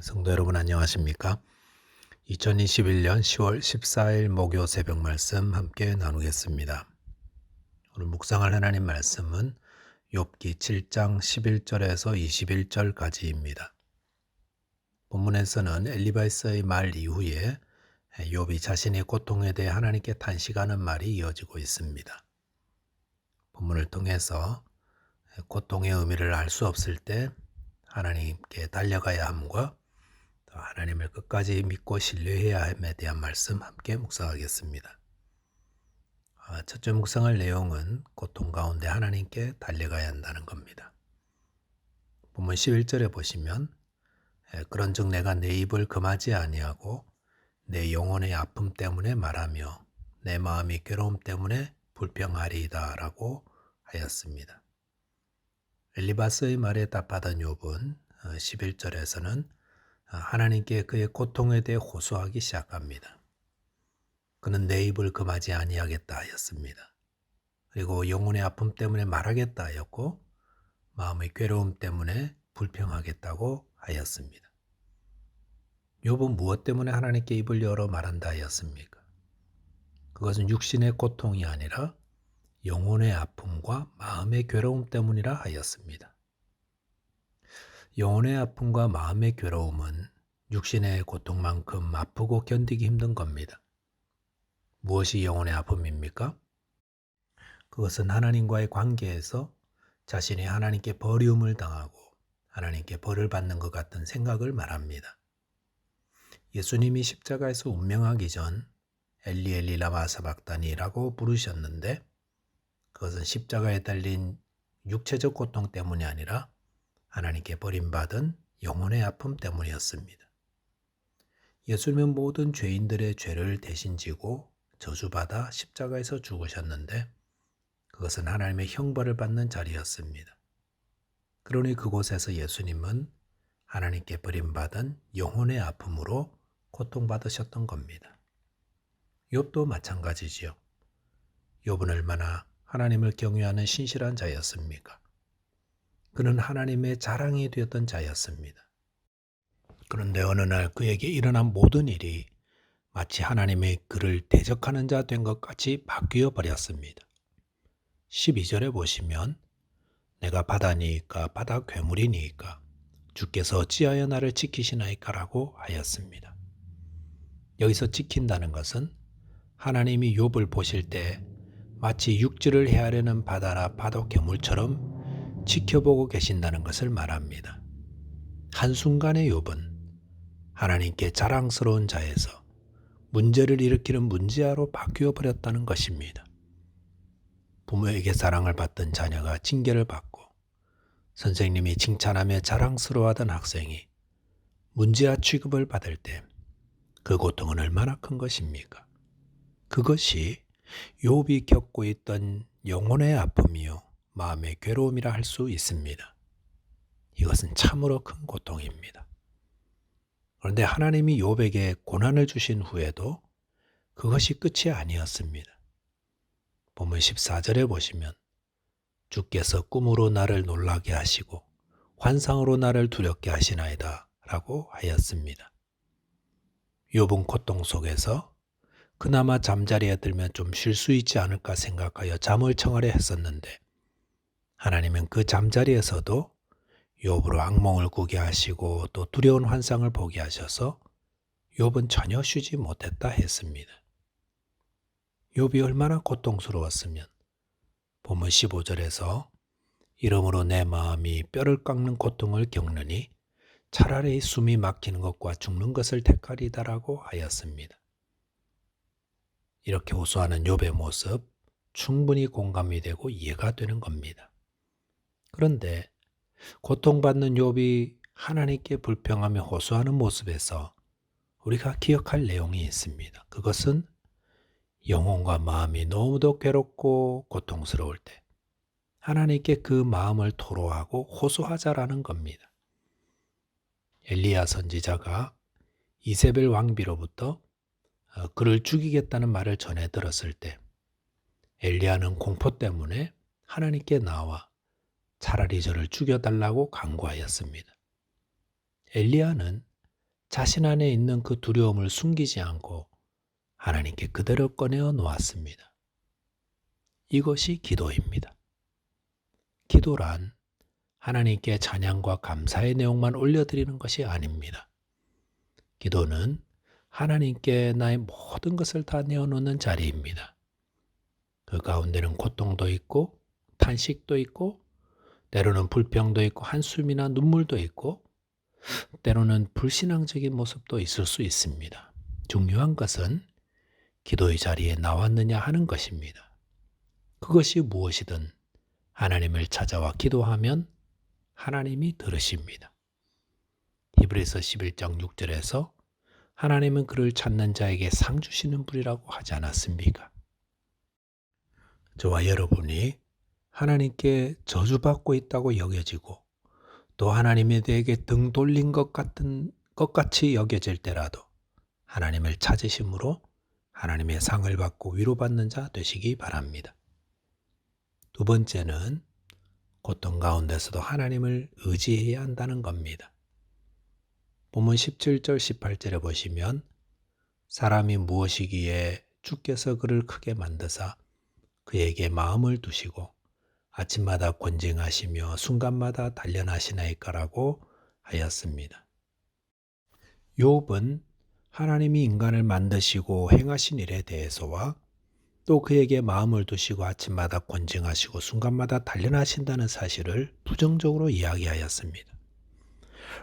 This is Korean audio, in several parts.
성도 여러분 안녕하십니까? 2021년 10월 14일 목요 새벽 말씀 함께 나누겠습니다. 오늘 묵상할 하나님 말씀은 욥기 7장 11절에서 21절까지입니다. 본문에서는 엘리바이스의 말 이후에 욥이 자신의 고통에 대해 하나님께 탄식하는 말이 이어지고 있습니다. 본문을 통해서 고통의 의미를 알 수 없을 때 하나님께 달려가야 함과 또 하나님을 끝까지 믿고 신뢰해야 함에 대한 말씀 함께 묵상하겠습니다. 아, 첫째 묵상할 내용은 고통 가운데 하나님께 달려가야 한다는 겁니다. 본문 11절에 보시면 그런즉 내가 내 입을 금하지 아니하고 내 영혼의 아픔 때문에 말하며 내 마음이 괴로움 때문에 불평하리이다라고 하였습니다. 엘리바스의 말에 답하던 욥은 11절에서는 어, 하나님께 그의 고통에 대해 호소하기 시작합니다. 그는 내 입을 금하지 아니하겠다 하였습니다. 그리고 영혼의 아픔 때문에 말하겠다 하였고 마음의 괴로움 때문에 불평하겠다고 하였습니다. 욥은 무엇 때문에 하나님께 입을 열어 말한다 하였습니까? 그것은 육신의 고통이 아니라 영혼의 아픔과 마음의 괴로움 때문이라 하였습니다. 영혼의 아픔과 마음의 괴로움은 육신의 고통만큼 아프고 견디기 힘든 겁니다. 무엇이 영혼의 아픔입니까? 그것은 하나님과의 관계에서 자신이 하나님께 버리움을 당하고 하나님께 벌을 받는 것 같은 생각을 말합니다. 예수님이 십자가에서 운명하기 전 엘리 엘리 라마 사박다니라고 부르셨는데 그것은 십자가에 달린 육체적 고통 때문이 아니라 하나님께 버림받은 영혼의 아픔 때문이었습니다. 예수님은 모든 죄인들의 죄를 대신 지고 저주받아 십자가에서 죽으셨는데 그것은 하나님의 형벌을 받는 자리였습니다. 그러니 그곳에서 예수님은 하나님께 버림받은 영혼의 아픔으로 고통받으셨던 겁니다. 욥도 마찬가지지요. 욥은 얼마나 하나님을 경외하는 신실한 자였습니까? 그는 하나님의 자랑이 되었던 자였습니다. 그런데 어느 날 그에게 일어난 모든 일이 마치 하나님의 그를 대적하는 자 된 것 같이 바뀌어 버렸습니다. 12절에 보시면 내가 바다니까 바다 괴물이니까 주께서 어찌하여 나를 지키시나이까라고 하였습니다. 여기서 지킨다는 것은 하나님이 욥을 보실 때 마치 육지를 헤아려는 바다나 파도 괴물처럼 지켜보고 계신다는 것을 말합니다. 한순간의 욥은 하나님께 자랑스러운 자에서 문제를 일으키는 문제아로 바뀌어 버렸다는 것입니다. 부모에게 사랑을 받던 자녀가 징계를 받고 선생님이 칭찬하며 자랑스러워하던 학생이 문제아 취급을 받을 때 그 고통은 얼마나 큰 것입니까? 그것이 욥이 겪고 있던 영혼의 아픔이요 마음의 괴로움이라 할 수 있습니다. 이것은 참으로 큰 고통입니다. 그런데 하나님이 욥에게 고난을 주신 후에도 그것이 끝이 아니었습니다. 본문 14절에 보시면 주께서 꿈으로 나를 놀라게 하시고 환상으로 나를 두렵게 하시나이다 라고 하였습니다. 욥은 고통 속에서 그나마 잠자리에 들면 좀 쉴 수 있지 않을까 생각하여 잠을 청하려 했었는데 하나님은 그 잠자리에서도 욥으로 악몽을 꾸게 하시고 또 두려운 환상을 보게 하셔서 욥은 전혀 쉬지 못했다 했습니다. 욥이 얼마나 고통스러웠으면 본문 15절에서 이러므로 내 마음이 뼈를 깎는 고통을 겪느니 차라리 숨이 막히는 것과 죽는 것을 택하리다라고 하였습니다. 이렇게 호소하는 욥의 모습 충분히 공감이 되고 이해가 되는 겁니다. 그런데 고통받는 욥이 하나님께 불평하며 호소하는 모습에서 우리가 기억할 내용이 있습니다. 그것은 영혼과 마음이 너무도 괴롭고 고통스러울 때 하나님께 그 마음을 토로하고 호소하자라는 겁니다. 엘리야 선지자가 이세벨 왕비로부터 어, 그를 죽이겠다는 말을 전해 들었을 때 엘리야는 공포 때문에 하나님께 나와 차라리 저를 죽여달라고 강구하였습니다. 엘리야는 자신 안에 있는 그 두려움을 숨기지 않고 하나님께 그대로 꺼내어 놓았습니다. 이것이 기도입니다. 기도란 하나님께 찬양과 감사의 내용만 올려드리는 것이 아닙니다. 기도는 하나님께 나의 모든 것을 다 내어놓는 자리입니다. 그 가운데는 고통도 있고, 탄식도 있고, 때로는 불평도 있고, 한숨이나 눈물도 있고, 때로는 불신앙적인 모습도 있을 수 있습니다. 중요한 것은 기도의 자리에 나왔느냐 하는 것입니다. 그것이 무엇이든 하나님을 찾아와 기도하면 하나님이 들으십니다. 히브리서 11장 6절에서 하나님은 그를 찾는 자에게 상 주시는 분이라고 하지 않았습니까? 저와 여러분이 하나님께 저주받고 있다고 여겨지고 또 하나님에 대해 등 돌린 것 같은 것 같이 여겨질 때라도 하나님을 찾으심으로 하나님의 상을 받고 위로받는 자 되시기 바랍니다. 두 번째는 고통 가운데서도 하나님을 의지해야 한다는 겁니다. 본문 17절 18절에 보시면 사람이 무엇이기에 주께서 그를 크게 만드사 그에게 마음을 두시고 아침마다 권쟁하시며 순간마다 단련하시나이까라고 하였습니다. 욥은 하나님이 인간을 만드시고 행하신 일에 대해서와 또 그에게 마음을 두시고 아침마다 권증하시고 순간마다 단련하신다는 사실을 부정적으로 이야기하였습니다.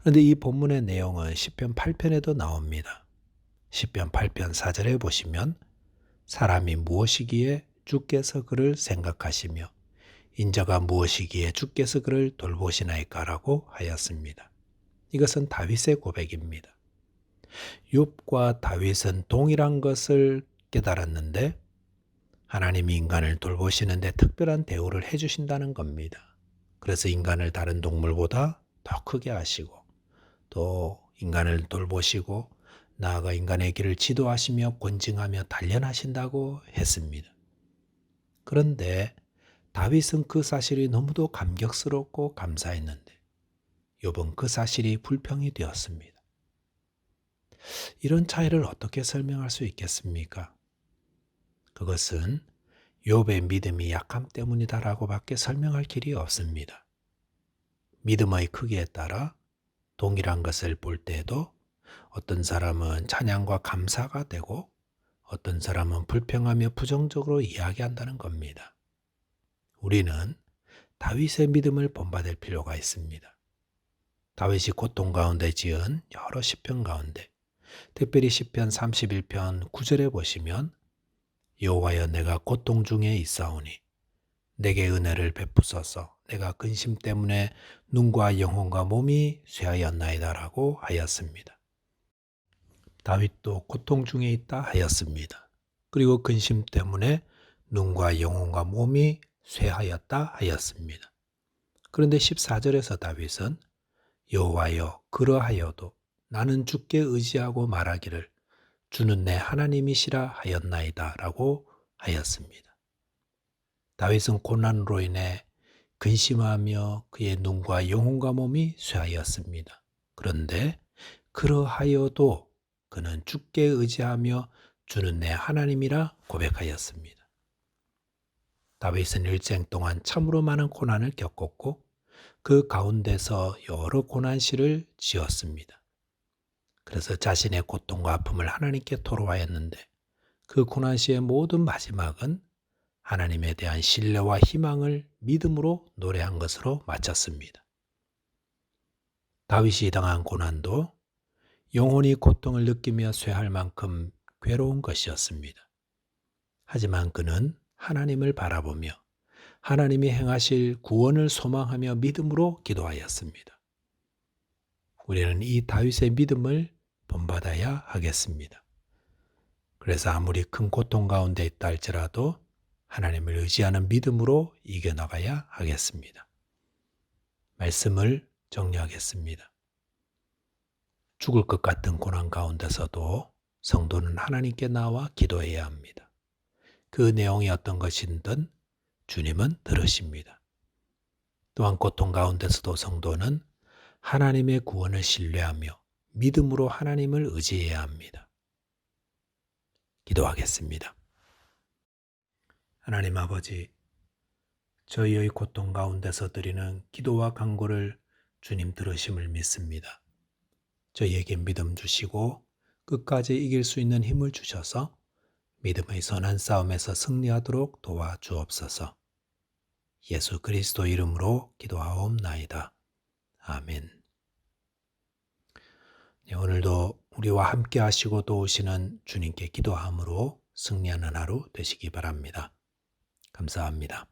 그런데 이 본문의 내용은 10편 8편에도 나옵니다. 10편 8편 4절에 보시면 사람이 무엇이기에 주께서 그를 생각하시며 인자가 무엇이기에 주께서 그를 돌보시나이까라고 하였습니다. 이것은 다윗의 고백입니다. 욥과 다윗은 동일한 것을 깨달았는데 하나님이 인간을 돌보시는데 특별한 대우를 해 주신다는 겁니다. 그래서 인간을 다른 동물보다 더 크게 하시고 또 인간을 돌보시고 나아가 인간의 길을 지도하시며 권징하며 단련하신다고 했습니다. 그런데 다윗은 그 사실이 너무도 감격스럽고 감사했는데 욥은 그 사실이 불평이 되었습니다. 이런 차이를 어떻게 설명할 수 있겠습니까? 그것은 욥의 믿음이 약함 때문이다라고 밖에 설명할 길이 없습니다. 믿음의 크기에 따라 동일한 것을 볼 때에도 어떤 사람은 찬양과 감사가 되고 어떤 사람은 불평하며 부정적으로 이야기한다는 겁니다. 우리는 다윗의 믿음을 본받을 필요가 있습니다. 다윗이 고통 가운데 지은 여러 시편 가운데 특별히 시편 31편 9절에 보시면 여호와여 내가 고통 중에 있사오니 내게 은혜를 베푸소서 내가 근심 때문에 눈과 영혼과 몸이 쇠하였나이다라고 하였습니다. 다윗도 고통 중에 있다 하였습니다. 그리고 근심 때문에 눈과 영혼과 몸이 쇠하였다 하였습니다. 그런데 14절에서 다윗은 여호와여 그러하여도 나는 주께 의지하고 말하기를 주는 내 하나님이시라 하였나이다 라고 하였습니다. 다윗은 고난으로 인해 근심하며 그의 눈과 영혼과 몸이 쇠하였습니다. 그런데 그러하여도 그는 주께 의지하며 주는 내 하나님이라 고백하였습니다. 다윗은 일생 동안 참으로 많은 고난을 겪었고 그 가운데서 여러 고난시를 지었습니다. 그래서 자신의 고통과 아픔을 하나님께 토로하였는데 그 고난시의 모든 마지막은 하나님에 대한 신뢰와 희망을 믿음으로 노래한 것으로 마쳤습니다. 다윗이 당한 고난도 영혼이 고통을 느끼며 쇠할 만큼 괴로운 것이었습니다. 하지만 그는 하나님을 바라보며 하나님이 행하실 구원을 소망하며 믿음으로 기도하였습니다. 우리는 이 다윗의 믿음을 본받아야 하겠습니다. 그래서 아무리 큰 고통 가운데 있다 할지라도 하나님을 의지하는 믿음으로 이겨나가야 하겠습니다. 말씀을 정리하겠습니다. 죽을 것 같은 고난 가운데서도 성도는 하나님께 나와 기도해야 합니다. 그 내용이 어떤 것이든 주님은 들으십니다. 또한 고통 가운데서도 성도는 하나님의 구원을 신뢰하며 믿음으로 하나님을 의지해야 합니다. 기도하겠습니다. 하나님 아버지, 저희의 고통 가운데서 드리는 기도와 간구를 주님 들으심을 믿습니다. 저희에게 믿음 주시고 끝까지 이길 수 있는 힘을 주셔서 믿음의 선한 싸움에서 승리하도록 도와 주옵소서. 예수 그리스도 이름으로 기도하옵나이다. 아멘. 네, 오늘도 우리와 함께 하시고 도우시는 주님께 기도함으로 승리하는 하루 되시기 바랍니다. 감사합니다.